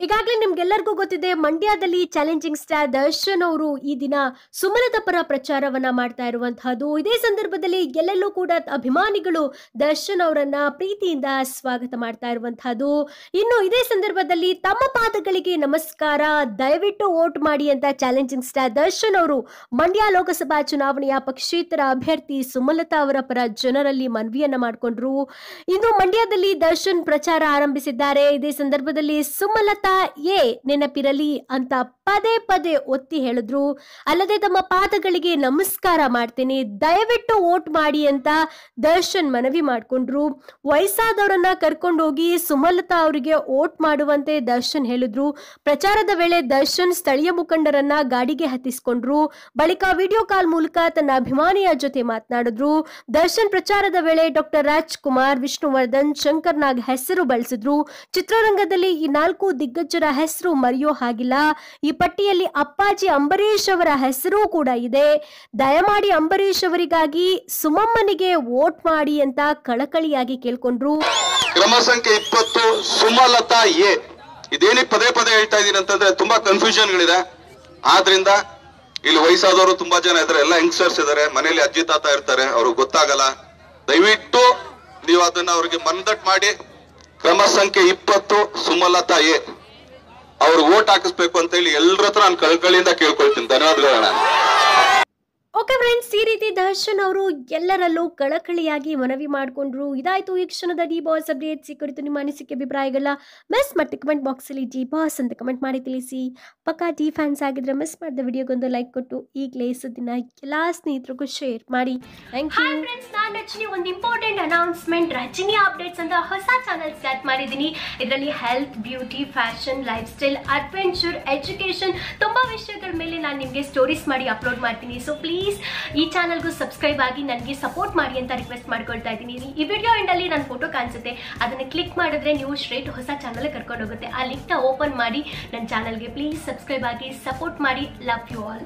ಈಗಾಗಲೇ ನಿಮ್ಗೆಲ್ಲರಿಗೂ ಗೊತ್ತಿದೆ, ಮಂಡ್ಯದಲ್ಲಿ ಚಾಲೆಂಜಿಂಗ್ ಸ್ಟಾರ್ ದರ್ಶನ್ ಅವರು ಈ ದಿನ ಸುಮಲತಾ ಪರ ಪ್ರಚಾರವನ್ನ ಮಾಡ್ತಾ ಇರುವಂತಹದ್ದು. ಇದೇ ಸಂದರ್ಭದಲ್ಲಿ ಎಲ್ಲೆಲ್ಲೂ ಕೂಡ ಅಭಿಮಾನಿಗಳು ದರ್ಶನ್ ಅವರನ್ನ ಪ್ರೀತಿಯಿಂದ ಸ್ವಾಗತ ಮಾಡ್ತಾ ಇರುವಂತಹದ್ದು. ಇನ್ನು ಇದೇ ಸಂದರ್ಭದಲ್ಲಿ ತಮ್ಮ ಪಾದಗಳಿಗೆ ನಮಸ್ಕಾರ, ದಯವಿಟ್ಟು ವೋಟ್ ಮಾಡಿ ಅಂತ ಚಾಲೆಂಜಿಂಗ್ ಸ್ಟಾರ್ ದರ್ಶನ್ ಅವರು ಮಂಡ್ಯ ಲೋಕಸಭಾ ಚುನಾವಣೆಯ ಪಕ್ಷೇತರ ಅಭ್ಯರ್ಥಿ ಸುಮಲತಾ ಅವರ ಪರ ಜನರಲ್ಲಿ ಮನವಿಯನ್ನ ಮಾಡಿಕೊಂಡ್ರು. ಇನ್ನು ಮಂಡ್ಯದಲ್ಲಿ ದರ್ಶನ್ ಪ್ರಚಾರ ಆರಂಭಿಸಿದ್ದಾರೆ. ಇದೇ ಸಂದರ್ಭದಲ್ಲಿ ಸುಮಲತಾ ಎ ನೆನಪಿರಲಿ ಅಂತ ಪದೇ ಪದೇ ಒತ್ತಿ ಹೇಳಿದ್ರು. ಅಲ್ಲದೆ ತಮ್ಮ ಪಾದಗಳಿಗೆ ನಮಸ್ಕಾರ ಮಾಡ್ತೀನಿ. ದಯವಿಟ್ಟು ವೋಟ್ ಮಾಡಿ ಅಂತ ದರ್ಶನ್ ಮನವಿ ಮಾಡಿಕೊಂಡ್ರು. ವಯಸ್ಸಾದವರನ್ನ ಕರ್ಕೊಂಡೋಗಿ ಸುಮಲತಾ ಅವರಿಗೆ ವೋಟ್ ಮಾಡುವಂತೆ ದರ್ಶನ್ ಹೇಳಿದ್ರು. ಪ್ರಚಾರದ ವೇಳೆ ದರ್ಶನ್ ಸ್ಥಳೀಯ ಮುಖಂಡರನ್ನ ಗಾಡಿಗೆ ಹತ್ತಿಸಿಕೊಂಡ್ರು. ಬಳಿಕ ವಿಡಿಯೋ ಕಾಲ್ ಮೂಲಕ ತನ್ನ ಅಭಿಮಾನಿಯ ಜೊತೆ ಮಾತನಾಡಿದ್ರು. ದರ್ಶನ್ ಪ್ರಚಾರದ ವೇಳೆ ಡಾಕ್ಟರ್ ರಾಜ್ಕುಮಾರ್, ವಿಷ್ಣುವರ್ಧನ್, ಶಂಕರ್ ನಾಗ್ ಹೆಸರು ಬಳಸಿದ್ರು. ಚಿತ್ರರಂಗದಲ್ಲಿ ಈ ನಾಲ್ಕು ದಿಗ್ಗಜರ ಹೆಸರು ಮರೆಯೋ ಹಾಗಿಲ್ಲ. ಈ ಪಟ್ಟಿಯಲ್ಲಿ ಅಪ್ಪಾಜಿ ಅಂಬರೀಷ್ ಅವರ ಹೆಸರು ಕೂಡ ಇದೆ. ದಯಮಾಡಿ ಅಂಬರೀಷ್ ಅವರಿಗಾಗಿ ಸುಮಮ್ಮನಿಗೆ ವೋಟ್ ಮಾಡಿ ಅಂತ ಕಳಕಳಿಯಾಗಿ ಕೇಳ್ಕೊಂಡ್ರು. ಕ್ರಮ ಸಂಖ್ಯೆ ಇಪ್ಪತ್ತು, ಸುಮಲತಾ ಎ. ಇದೇನಿ ಪದೇ ಪದೇ ಹೇಳ್ತಾ ಇದೀನಿ ಅಂತಂದ್ರೆ ತುಂಬಾ ಕನ್ಫ್ಯೂಷನ್ಗಳಿದೆ ಆದ್ರಿಂದ ಇಲ್ಲಿ ವಯಸ್ಸಾದವರು ತುಂಬಾ ಜನ ಇದಾರೆ ಎಲ್ಲ ಯಂಗ್ಸ್ಟರ್ಸ್ ಇದಾರೆ ಮನೇಲಿ ಅಜ್ಜಿ, ತಾತ ಇರ್ತಾರೆ. ಅವ್ರಿಗೆ ಗೊತ್ತಾಗಲ್ಲ. ದಯವಿಟ್ಟು ನೀವು ಅದನ್ನ ಅವ್ರಿಗೆ ಮನದಟ್ಟು ಮಾಡಿ. ಕ್ರಮ ಸಂಖ್ಯೆ ಇಪ್ಪತ್ತು, ಸುಮಲತಾ ಎ. ಅವ್ರಿಗೆ ಓಟ್ ಹಾಕಿಸ್ಬೇಕು ಅಂತ ಹೇಳಿ ಎಲ್ಲರ ಹತ್ರ ನಾನು ಕಳ್ಕಳಿಯಿಂದ ಕೇಳ್ಕೊಳ್ತೀನಿ. ಧನ್ಯವಾದಗಳು ರೀತಿ ದರ್ಶನ್ ಅವರು ಎಲ್ಲರಲ್ಲೂ ಕಳಕಳಿಯಾಗಿ ಮನವಿ ಮಾಡಿಕೊಂಡ್ರು. ಇದಾಯ್ತು ಈ ಕ್ಷಣದ ಡಿ ಬಾಸ್ ಅಪ್ಡೇಟ್ಸ್. ಈ ಕುರಿತು ನಿಮ್ಮ ಅನಿಸಿಕೆ ಅಭಿಪ್ರಾಯಗಳ ಮಿಸ್ ಮತ್ತೆ ಕಮೆಂಟ್ ಬಾಕ್ಸಲ್ಲಿ ಡಿ ಬಾಸ್ ಅಂತ ಕಮೆಂಟ್ ಮಾಡಿ ತಿಳಿಸಿ. ಪಕ್ಕಾ ಡಿ ಫ್ಯಾನ್ಸ್ ಆಗಿದ್ರೆ ಮಿಸ್ ಮಾಡಿದ ವಿಡಿಯೋಗೊಂದು ಲೈಕ್ ಕೊಟ್ಟು ಈಗಲೇ ದಿನ ಎಲ್ಲ ಸ್ನೇಹಿತರಿಗೂ ಶೇರ್ ಮಾಡಿ. ಥ್ಯಾಂಕ್ ಯು ನಾನು ರಚನೆ ಒಂದು ಇಂಪಾರ್ಟೆಂಟ್ ಅನೌನ್ಸ್ಮೆಂಟ್ ರಜನಿ ಅಪ್ಡೇಟ್ಸ್ ಅಂತ ಹೊಸ ಚಾನಲ್ ಸ್ಟಾರ್ಟ್ ಮಾಡಿದ್ದೀನಿ. ಇದರಲ್ಲಿ health beauty fashion lifestyle adventure education ತುಂಬಾ ವಿಷಯಗಳ ಮೇಲೆ ನಾನು ನಿಮಗೆ ಸ್ಟೋರೀಸ್ ಮಾಡಿ ಅಪ್ಲೋಡ್ ಮಾಡ್ತೀನಿ. ಸೊ ಪ್ಲೀಸ್ ಈ ಚಾನಲ್ಗೂ ಸಬ್ಸ್ಕ್ರೈಬ್ ಆಗಿ ನನಗೆ ಸಪೋರ್ಟ್ ಮಾಡಿ ಅಂತ ರಿಕ್ವೆಸ್ಟ್ ಮಾಡ್ಕೊಳ್ತಾ ಇದ್ದೀನಿ. ಈ ವಿಡಿಯೋ ಎಂಡಲ್ಲಿ ನನ್ನ ಫೋಟೋ ಕಾಣಿಸುತ್ತೆ. ಅದನ್ನು ಕ್ಲಿಕ್ ಮಾಡಿದ್ರೆ ನೀವು ಸ್ಟ್ರೇಟ್ ಹೊಸ ಚಾನಲ್ ಕರ್ಕೊಂಡು ಹೋಗುತ್ತೆ. ಆ ಲಿಂಕ್ನ ಓಪನ್ ಮಾಡಿ ನನ್ನ ಚಾನಲ್ಗೆ ಪ್ಲೀಸ್ ಸಬ್ಸ್ಕ್ರೈಬ್ ಆಗಿ ಸಪೋರ್ಟ್ ಮಾಡಿ. Love you all